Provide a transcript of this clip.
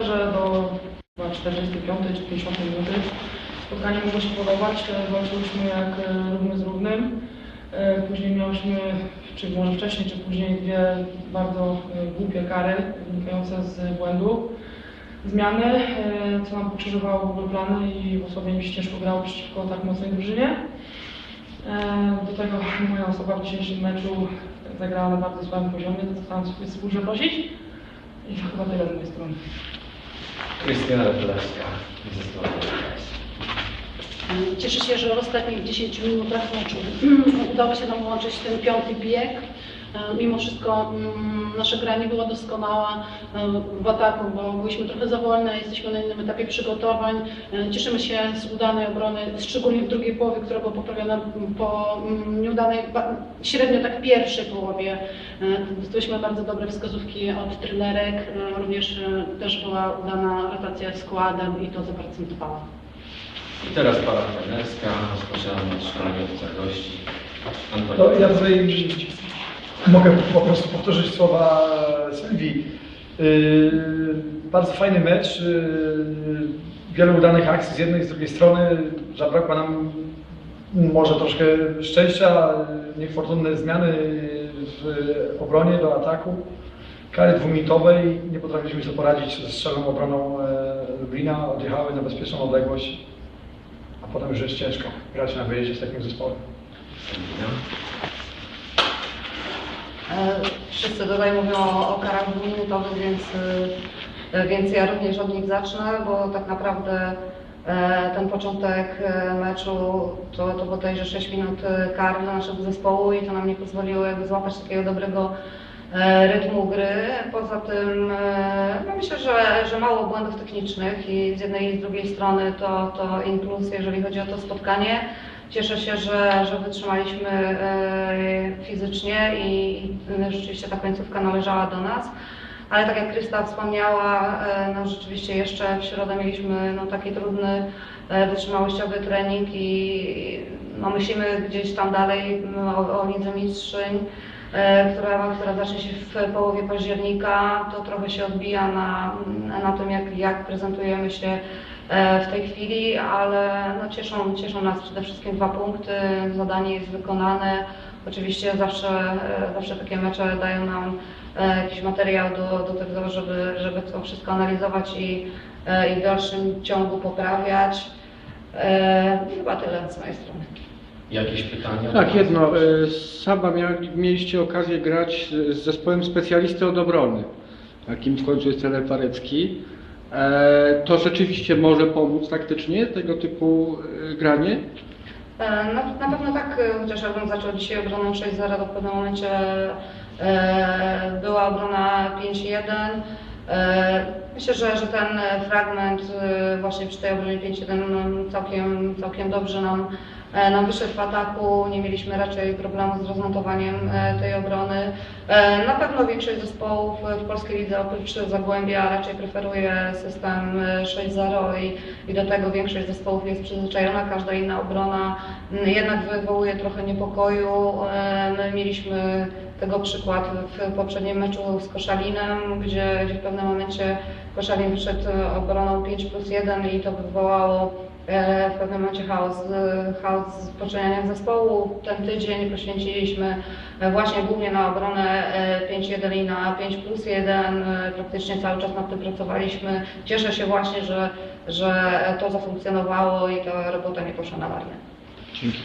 że do chyba 45 czy 50 minuty spotkanie mogło się podobać. E, Walczyliśmy jak e, równy z równym. E, Później miałyśmy, czy może wcześniej, czy później dwie bardzo głupie kary wynikające z błędu. Zmiany, co nam pokrzyżowało w ogóle plany i w osobie mi się ciężko grało przeciwko tak mocnej drużynie. Do tego moja osoba w dzisiejszym meczu zagrała na bardzo słabym poziomie, za co chciałam sobie przeprosić. I to chyba tyle z mojej strony. Krystyna Lepelewska ze strony. Cieszę się, że w ostatnich 10 minutach udało się nam łączyć ten piąty bieg. E, Mimo wszystko mm, nasza gra nie była doskonała e, w ataku, bo byliśmy trochę za wolne, jesteśmy na innym etapie przygotowań. E, Cieszymy się z udanej obrony, szczególnie w drugiej połowie, która była poprawiona po mm, nieudanej, średnio tak pierwszej połowie. Dostaliśmy bardzo dobre wskazówki od trenerek, e, również też była udana rotacja składem i to zaprocentowało. I teraz para trenerska, rozpoczynamy od szkolenia oficer gości. Antoni. To ja tutaj mogę po prostu powtórzyć słowa Sylwii. Yy, bardzo fajny mecz, yy, wiele udanych akcji z jednej i z drugiej strony. Zabrakło nam może troszkę szczęścia, niefortunne zmiany w obronie do ataku. Kary dwuminutowej, nie potrafiliśmy sobie poradzić ze strzelną obroną e, Lublina, odjechały na bezpieczną odległość, a potem już jest ciężko grać na wyjeździe z takim zespołem. E, Wszyscy tutaj mówią o, karach dwuminutowych, więc, y, więc ja również od nich zacznę, bo tak naprawdę e, ten początek e, meczu to, to bodajże 6 minut e, kar dla naszego zespołu i to nam nie pozwoliło jakby złapać takiego dobrego e, rytmu gry. Poza tym e, no myślę, że, że mało błędów technicznych i z jednej i z drugiej strony to, to in plus, jeżeli chodzi o to spotkanie. Cieszę się, że, że wytrzymaliśmy e, fizycznie i rzeczywiście ta końcówka należała do nas. Ale tak jak Krysta wspomniała, e, no rzeczywiście jeszcze w środę mieliśmy no, taki trudny e, wytrzymałościowy trening i no, myślimy gdzieś tam dalej no, o, o Lidze Mistrzyń, która, która zacznie się w połowie października. To trochę się odbija na, na tym, jak, jak prezentujemy się w tej chwili, ale no, cieszą, cieszą nas przede wszystkim dwa punkty. Zadanie jest wykonane. Oczywiście zawsze, e, zawsze takie mecze dają nam e, jakiś materiał do, do tego, żeby, żeby to wszystko analizować i, e, i w dalszym ciągu poprawiać. E, Chyba tyle z mojej strony. Jakieś pytania? Tak, jedno. e, Saba mia, mieliście okazję grać z zespołem specjalisty od obrony, jakim w końcu jest Cele Parecki. E, To rzeczywiście może pomóc taktycznie tego typu e, granie? E, No, na pewno tak, e, chociaż jakbym zaczął dzisiaj obroną 6-0, to w pewnym momencie e, była obrona 5-1. E, Myślę, że, że ten e, fragment e, właśnie przy tej obronie 5-1 nam całkiem, całkiem dobrze nam, e, nam wyszedł w ataku. Nie mieliśmy raczej problemu z rozmontowaniem e, tej obrony. E, Na pewno większość zespołów w polskiej lidze oprócz Zagłębia raczej preferuje system e, 6-0 i, i do tego większość zespołów jest przyzwyczajona. Każda inna obrona jednak wywołuje trochę niepokoju. E, My mieliśmy tego przykład w poprzednim meczu z Koszalinem, gdzie, gdzie w pewnym momencie Koszalin wyszedł obroną 5 plus 1 i to wywołało e, w pewnym momencie chaos, e, chaos w poczynaniach zespołu. Ten tydzień poświęciliśmy e, właśnie głównie na obronę e, 5-1 i na 5 plus 1. E, Praktycznie cały czas nad tym pracowaliśmy. Cieszę się właśnie, że, że to zafunkcjonowało i ta robota nie poszła na marne. Dzięki.